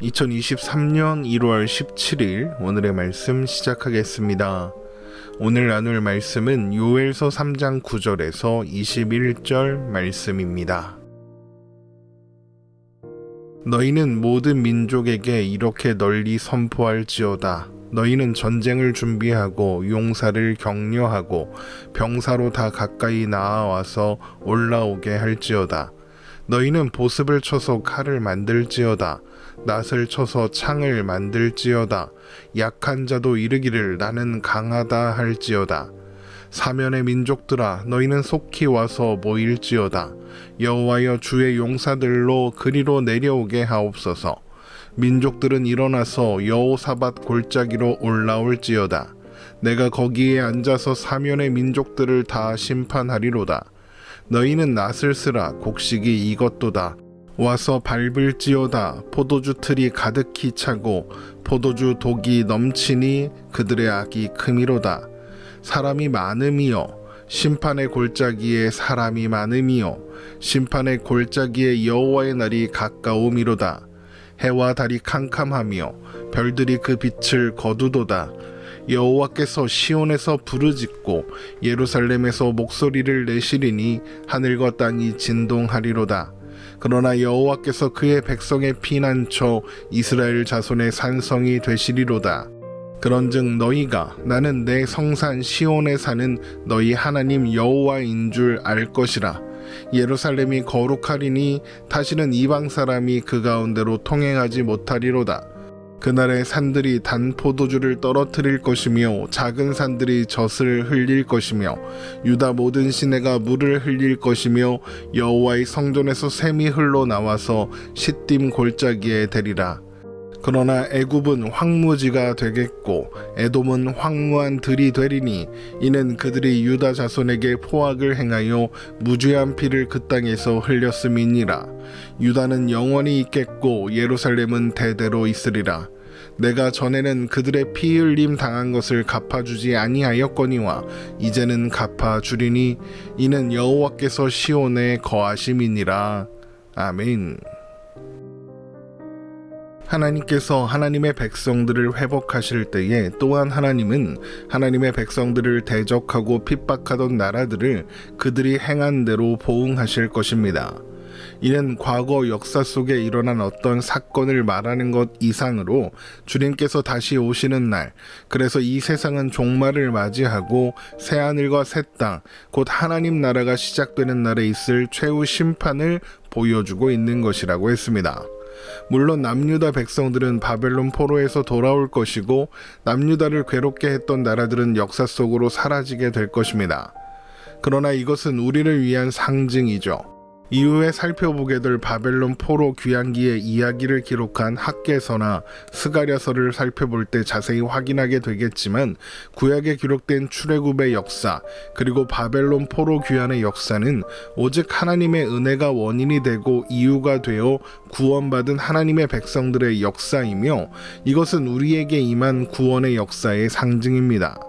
2023년 1월 17일 오늘의 말씀 시작하겠습니다. 오늘 나눌 말씀은 요엘서 3장 9절에서 21절 말씀입니다. 너희는 모든 민족에게 이렇게 널리 선포할지어다. 너희는 전쟁을 준비하고 용사를 격려하고 병사로 다 가까이 나아와서 올라오게 할지어다. 너희는 보습을 쳐서 칼을 만들지어다. 낫을 쳐서 창을 만들지어다. 약한 자도 이르기를 나는 강하다 할지어다. 사면의 민족들아 너희는 속히 와서 모일지어다. 여호와여 주의 용사들로 그리로 내려오게 하옵소서. 민족들은 일어나서 여호사밧 골짜기로 올라올지어다. 내가 거기에 앉아서 사면의 민족들을 다 심판하리로다. 너희는 낫을 쓰라 곡식이 이것도다. 와서 밟을지어다 포도주 틀이 가득히 차고 포도주 독이 넘치니 그들의 악이 크미로다. 사람이 많음이여 심판의 골짜기에 사람이 많음이여 심판의 골짜기에 여호와의 날이 가까움이로다. 해와 달이 캄캄하며 별들이 그 빛을 거두도다. 여호와께서 시온에서 부르짖고 예루살렘에서 목소리를 내시리니 하늘과 땅이 진동하리로다. 그러나 여호와께서 그의 백성의 피난처 이스라엘 자손의 산성이 되시리로다. 그런즉 너희가 나는 내 성산 시온에 사는 너희 하나님 여호와인 줄 알 것이라. 예루살렘이 거룩하리니 다시는 이방 사람이 그 가운데로 통행하지 못하리로다. 그날에 산들이 단 포도주를 떨어뜨릴 것이며 작은 산들이 젖을 흘릴 것이며 유다 모든 시내가 물을 흘릴 것이며 여호와의 성전에서 샘이 흘러 나와서 시딤 골짜기에 대리라. 그러나 애굽은 황무지가 되겠고 에돔은 황무한 들이 되리니 이는 그들이 유다 자손에게 포악을 행하여 무죄한 피를 그 땅에서 흘렸음이니라. 유다는 영원히 있겠고 예루살렘은 대대로 있으리라. 내가 전에는 그들의 피 흘림 당한 것을 갚아주지 아니하였거니와 이제는 갚아주리니 이는 여호와께서 시온에 거하심이니라. 아멘. 하나님께서 하나님의 백성들을 회복하실 때에 또한 하나님은 하나님의 백성들을 대적하고 핍박하던 나라들을 그들이 행한 대로 보응하실 것입니다. 이는 과거 역사 속에 일어난 어떤 사건을 말하는 것 이상으로 주님께서 다시 오시는 날, 그래서 이 세상은 종말을 맞이하고 새하늘과 새 땅, 곧 하나님 나라가 시작되는 날에 있을 최후 심판을 보여주고 있는 것이라고 했습니다. 물론 남유다 백성들은 바벨론 포로에서 돌아올 것이고 남유다를 괴롭게 했던 나라들은 역사 속으로 사라지게 될 것입니다. 그러나 이것은 우리를 위한 상징이죠. 이후에 살펴보게 될 바벨론 포로 귀환기의 이야기를 기록한 학계서나 스가랴서를 살펴볼 때 자세히 확인하게 되겠지만 구약에 기록된 출애굽의 역사 그리고 바벨론 포로 귀환의 역사는 오직 하나님의 은혜가 원인이 되고 이유가 되어 구원받은 하나님의 백성들의 역사이며 이것은 우리에게 임한 구원의 역사의 상징입니다.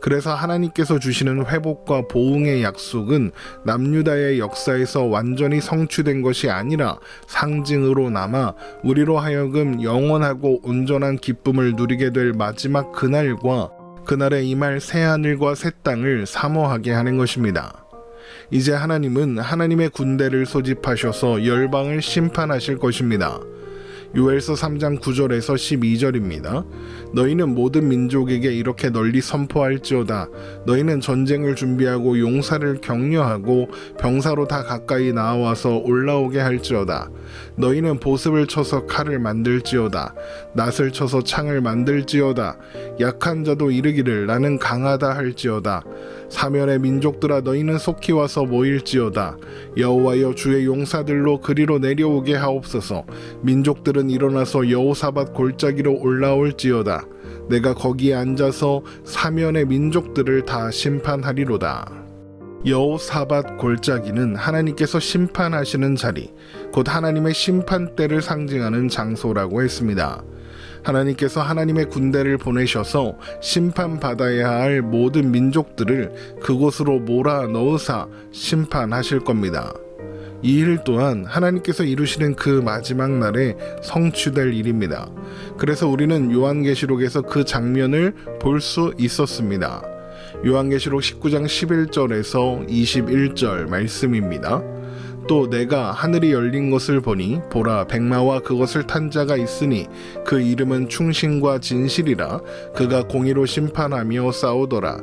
그래서 하나님께서 주시는 회복과 보응의 약속은 남유다의 역사에서 완전히 성취된 것이 아니라 상징으로 남아 우리로 하여금 영원하고 온전한 기쁨을 누리게 될 마지막 그날과 그날에 임할 새 하늘과 새 땅을 사모하게 하는 것입니다. 이제 하나님은 하나님의 군대를 소집하셔서 열방을 심판하실 것입니다. 요엘서 3장 9절에서 12절입니다. 너희는 모든 민족에게 이렇게 널리 선포할지어다. 너희는 전쟁을 준비하고 용사를 격려하고 병사로 다 가까이 나와서 올라오게 할지어다. 너희는 보습을 쳐서 칼을 만들지어다. 낫을 쳐서 창을 만들지어다. 약한 자도 이르기를 나는 강하다 할지어다. 사면의 민족들아 너희는 속히 와서 모일지어다. 여호와여 주의 용사들로 그리로 내려오게 하옵소서. 민족 들은 일어나서 여호사밧 골짜기로 올라올지어다. 내가 거기에 앉아서 사면의 민족들을 다 심판하리로다. 여호사밧 골짜기는 하나님께서 심판하시는 자리, 곧 하나님의 심판대를 상징하는 장소라고 했습니다. 하나님께서 하나님의 군대를 보내셔서 심판받아야 할 모든 민족들을 그곳으로 몰아 넣으사 심판하실 겁니다. 이 일 또한 하나님께서 이루시는 그 마지막 날에 성취될 일입니다. 그래서 우리는 요한계시록에서 그 장면을 볼 수 있었습니다. 요한계시록 19장 11절에서 21절 말씀입니다. 또 내가 하늘이 열린 것을 보니 보라 백마와 그것을 탄 자가 있으니 그 이름은 충신과 진실이라. 그가 공의로 심판하며 싸우더라.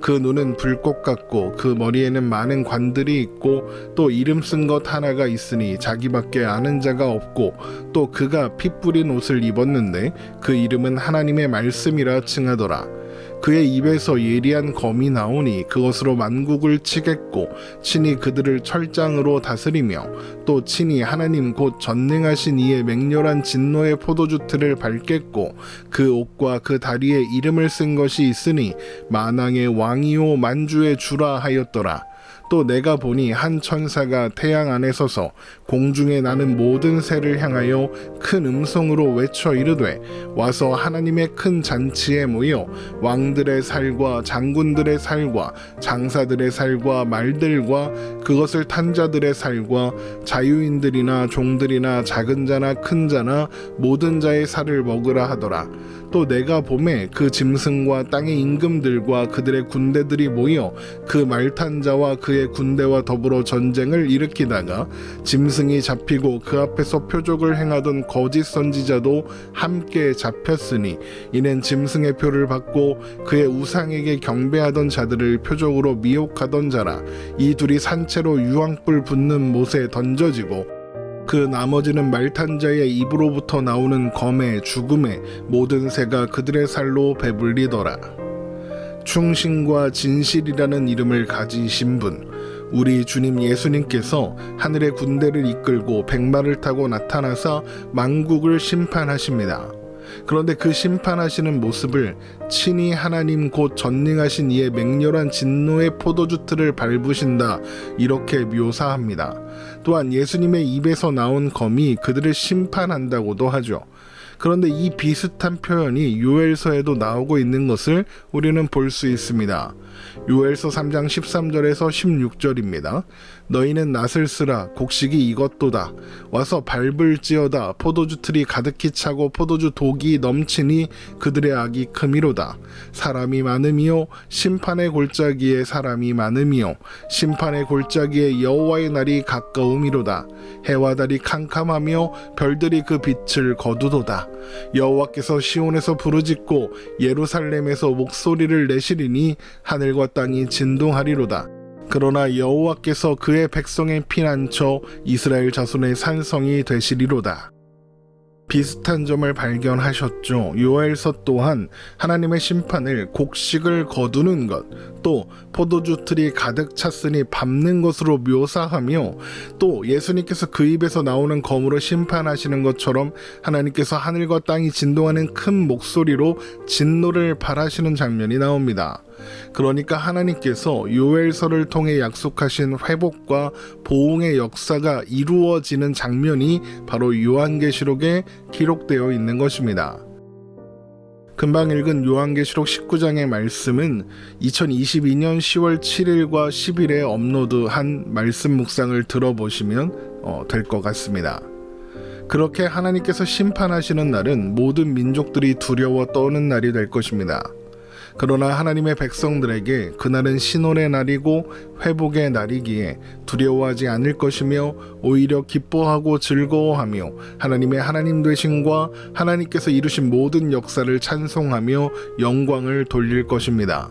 그 눈은 불꽃 같고 그 머리에는 많은 관들이 있고 또 이름 쓴 것 하나가 있으니 자기밖에 아는 자가 없고 또 그가 피 뿌린 옷을 입었는데 그 이름은 하나님의 말씀이라 칭하더라 그의 입에서 예리한 검이 나오니 그것으로 만국을 치겠고 친히 그들을 철장으로 다스리며 또 친히 하나님 곧 전능하신 이의 맹렬한 진노의 포도주 틀을 밟겠고 그 옷과 그 다리에 이름을 쓴 것이 있으니 만왕의 왕이요 만주의 주라 하였더라. 또 내가 보니 한 천사가 태양 안에 서서 공중에 나는 모든 새를 향하여 큰 음성으로 외쳐 이르되 와서 하나님의 큰 잔치에 모여 왕들의 살과 장군들의 살과 장사들의 살과 말들과 그것을 탄 자들의 살과 자유인들이나 종들이나 작은 자나 큰 자나 모든 자의 살을 먹으라 하더라. 또 내가 봄에 그 짐승과 땅의 임금들과 그들의 군대들이 모여 그 말탄 자와 그의 군대와 더불어 전쟁을 일으키다가 짐승 이 잡히고 그 앞에서 표적을 행하던 거짓 선지자도 함께 잡혔으니 이는 짐승의 표를 받고 그의 우상에게 경배하던 자들을 표적으로 미혹하던 자라 이 둘이 산채로 유황불 붙는 못에 던져지고 그 나머지는 말탄자의 입으로부터 나오는 검의 죽음에 모든 새가 그들의 살로 배불리더라. 충신과 진실이라는 이름을 가지신 분, 우리 주님 예수님께서 하늘의 군대를 이끌고 백마를 타고 나타나서 만국을 심판하십니다. 그런데 그 심판하시는 모습을 친히 하나님 곧 전능하신 이의 맹렬한 진노의 포도주 틀을 밟으신다 이렇게 묘사합니다. 또한 예수님의 입에서 나온 검이 그들을 심판한다고도 하죠. 그런데 이 비슷한 표현이 요엘서에도 나오고 있는 것을 우리는 볼 수 있습니다. 요엘서 3장 13절에서 16절입니다. 너희는 낫을 쓰라 곡식이 이것도다. 와서 밟을지어다 포도주 틀이 가득히 차고 포도주 독이 넘치니 그들의 악이 크미로다. 사람이 많음이요 심판의 골짜기에 사람이 많음이요 심판의 골짜기에 여호와의 날이 가까움이로다. 해와 달이 캄캄하며 별들이 그 빛을 거두도다. 여호와께서 시온에서 부르짖고 예루살렘에서 목소리를 내시리니 하늘 과 땅이 진동하리로다 그러나 여호와께서 그의 백성의 피난처 이스라엘 자손의 산성이 되시리로다. 비슷한 점을 발견하셨죠. 요엘서 또한 하나님의 심판을 곡식을 거두는 것, 또 포도주 틀이 가득 찼으니 밟는 것으로 묘사하며 또 예수님께서 그 입에서 나오는 검으로 심판하시는 것처럼 하나님께서 하늘과 땅이 진동하는 큰 목소리로 진노를 발하시는 장면이 나옵니다. 그러니까 하나님께서 요엘서를 통해 약속하신 회복과 보응의 역사가 이루어지는 장면이 바로 요한계시록에 기록되어 있는 것입니다. 금방 읽은 요한계시록 19장의 말씀은 2022년 10월 7일과 10일에 업로드한 말씀 묵상을 들어보시면 어, 될것 같습니다. 그렇게 하나님께서 심판하시는 날은 모든 민족들이 두려워 떠는 날이 될 것입니다. 그러나 하나님의 백성들에게 그날은 신혼의 날이고 회복의 날이기에 두려워하지 않을 것이며 오히려 기뻐하고 즐거워하며 하나님의 하나님 되심과 하나님께서 이루신 모든 역사를 찬송하며 영광을 돌릴 것입니다.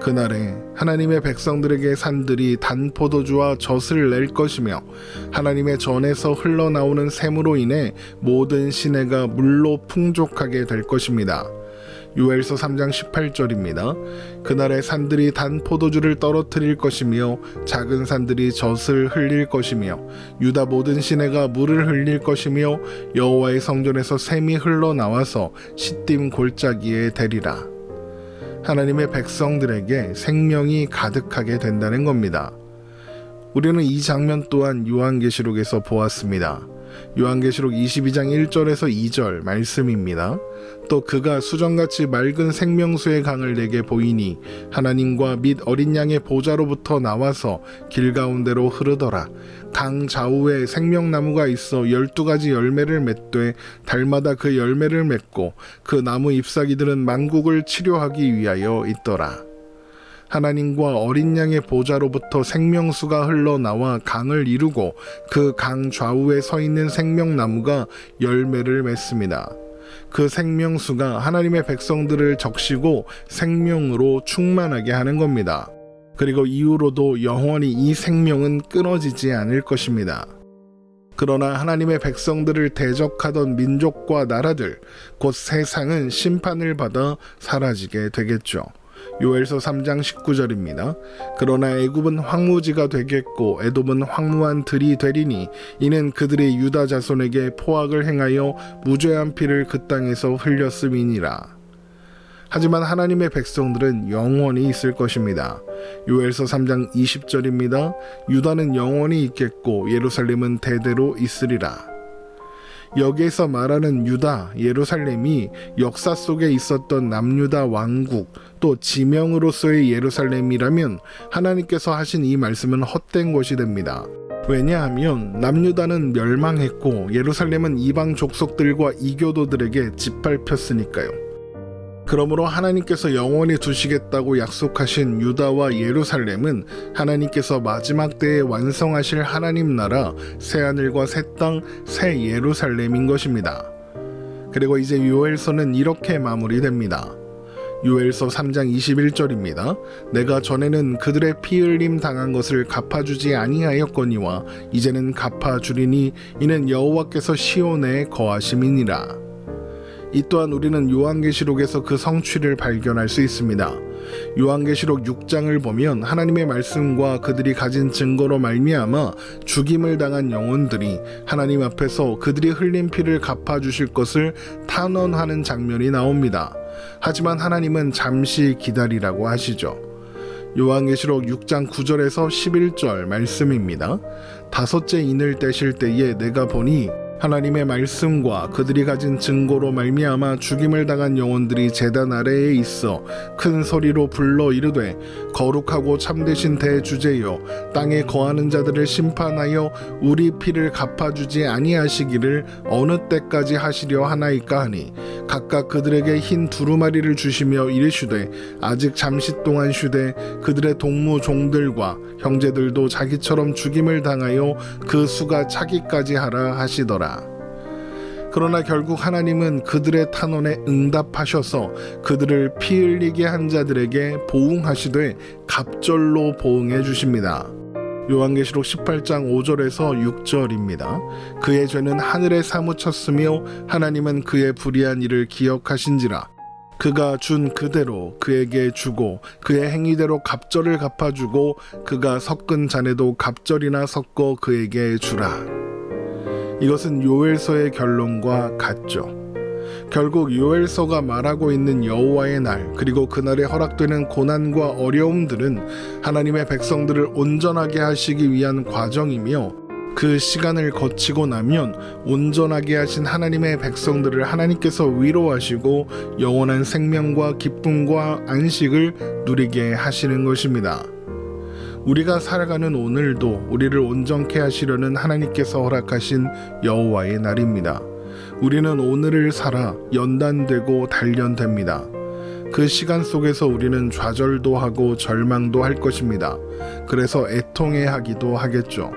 그날에 하나님의 백성들에게 산들이 단 포도주와 젖을 낼 것이며 하나님의 전에서 흘러나오는 샘으로 인해 모든 시내가 물로 풍족하게 될 것입니다. 요엘서 3장 18절입니다. 그날에 산들이 단 포도주를 떨어뜨릴 것이며 작은 산들이 젖을 흘릴 것이며 유다 모든 시내가 물을 흘릴 것이며 여호와의 성전에서 샘이 흘러나와서 시딤 골짜기에 대리라. 하나님의 백성들에게 생명이 가득하게 된다는 겁니다. 우리는 이 장면 또한 요한계시록에서 보았습니다. 요한계시록 22장 1절에서 2절 말씀입니다. 또 그가 수정같이 맑은 생명수의 강을 내게 보이니 하나님과 및 어린 양의 보좌로부터 나와서 길 가운데로 흐르더라. 강 좌우에 생명나무가 있어 열두 가지 열매를 맺되 달마다 그 열매를 맺고 그 나무 잎사귀들은 만국을 치료하기 위하여 있더라. 하나님과 어린 양의 보좌로부터 생명수가 흘러나와 강을 이루고 그 강 좌우에 서 있는 생명나무가 열매를 맺습니다. 그 생명수가 하나님의 백성들을 적시고 생명으로 충만하게 하는 겁니다. 그리고 이후로도 영원히 이 생명은 끊어지지 않을 것입니다. 그러나 하나님의 백성들을 대적하던 민족과 나라들, 곧 세상은 심판을 받아 사라지게 되겠죠. 요엘서 3장 19절입니다. 그러나 애굽은 황무지가 되겠고 에돔은 황무한 들이 되리니 이는 그들의 유다 자손에게 포악을 행하여 무죄한 피를 그 땅에서 흘렸음이니라. 하지만 하나님의 백성들은 영원히 있을 것입니다. 요엘서 3장 20절입니다. 유다는 영원히 있겠고 예루살렘은 대대로 있으리라. 여기에서 말하는 유다, 예루살렘이 역사 속에 있었던 남유다 왕국, 또 지명으로서의 예루살렘이라면 하나님께서 하신 이 말씀은 헛된 것이 됩니다. 왜냐하면 남유다는 멸망했고 예루살렘은 이방 족속들과 이교도들에게 짓밟혔으니까요. 그러므로 하나님께서 영원히 두시겠다고 약속하신 유다와 예루살렘은 하나님께서 마지막 때에 완성하실 하나님 나라 새 하늘과 새 땅 새 예루살렘인 것입니다. 그리고 이제 요엘서는 이렇게 마무리됩니다. 요엘서 3장 21절입니다. 내가 전에는 그들의 피 흘림 당한 것을 갚아주지 아니하였거니와 이제는 갚아주리니 이는 여호와께서 시온에 거하심이니라. 이 또한 우리는 요한계시록에서 그 성취를 발견할 수 있습니다. 요한계시록 6장을 보면 하나님의 말씀과 그들이 가진 증거로 말미암아 죽임을 당한 영혼들이 하나님 앞에서 그들이 흘린 피를 갚아 주실 것을 탄원하는 장면이 나옵니다. 하지만 하나님은 잠시 기다리라고 하시죠. 요한계시록 6장 9절에서 11절 말씀입니다. 다섯째 인을 떼실 때에 내가 보니 하나님의 말씀과 그들이 가진 증거로 말미암아 죽임을 당한 영혼들이 제단 아래에 있어 큰 소리로 불러 이르되 거룩하고 참되신 대주제여 땅에 거하는 자들을 심판하여 우리 피를 갚아주지 아니하시기를 어느 때까지 하시려 하나이까 하니 각각 그들에게 흰 두루마리를 주시며 이르시되 아직 잠시 동안 쉬되 그들의 동무 종들과 형제들도 자기처럼 죽임을 당하여 그 수가 차기까지 하라 하시더라. 그러나 결국 하나님은 그들의 탄원에 응답하셔서 그들을 피 흘리게 한 자들에게 보응하시되 갑절로 보응해 주십니다. 요한계시록 18장 5절에서 6절입니다. 그의 죄는 하늘에 사무쳤으며 하나님은 그의 불의한 일을 기억하신지라 그가 준 그대로 그에게 주고 그의 행위대로 갑절을 갚아주고 그가 섞은 잔에도 갑절이나 섞어 그에게 주라. 이것은 요엘서의 결론과 같죠. 결국 요엘서가 말하고 있는 여호와의 날 그리고 그날에 허락되는 고난과 어려움들은 하나님의 백성들을 온전하게 하시기 위한 과정이며 그 시간을 거치고 나면 온전하게 하신 하나님의 백성들을 하나님께서 위로하시고 영원한 생명과 기쁨과 안식을 누리게 하시는 것입니다. 우리가 살아가는 오늘도 우리를 온전케 하시려는 하나님께서 허락하신 여호와의 날입니다. 우리는 오늘을 살아 연단되고 단련됩니다. 그 시간 속에서 우리는 좌절도 하고 절망도 할 것입니다. 그래서 애통해 하기도 하겠죠.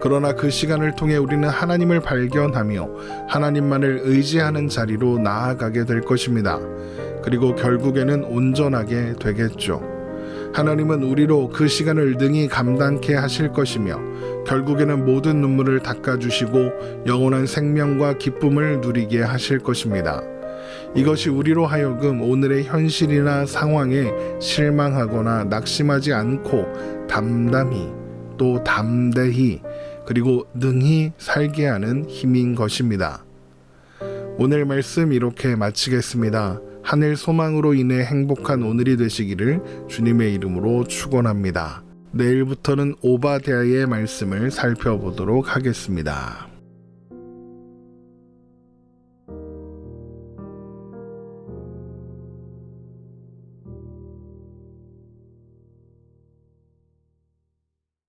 그러나 그 시간을 통해 우리는 하나님을 발견하며 하나님만을 의지하는 자리로 나아가게 될 것입니다. 그리고 결국에는 온전하게 되겠죠. 하나님은 우리로 그 시간을 능히 감당케 하실 것이며 결국에는 모든 눈물을 닦아주시고 영원한 생명과 기쁨을 누리게 하실 것입니다. 이것이 우리로 하여금 오늘의 현실이나 상황에 실망하거나 낙심하지 않고 담담히 또 담대히 그리고 능히 살게 하는 힘인 것입니다. 오늘 말씀 이렇게 마치겠습니다. 하늘 소망으로 인해 행복한 오늘이 되시기를 주님의 이름으로 축원합니다. 내일부터는 오바댜의 말씀을 살펴보도록 하겠습니다.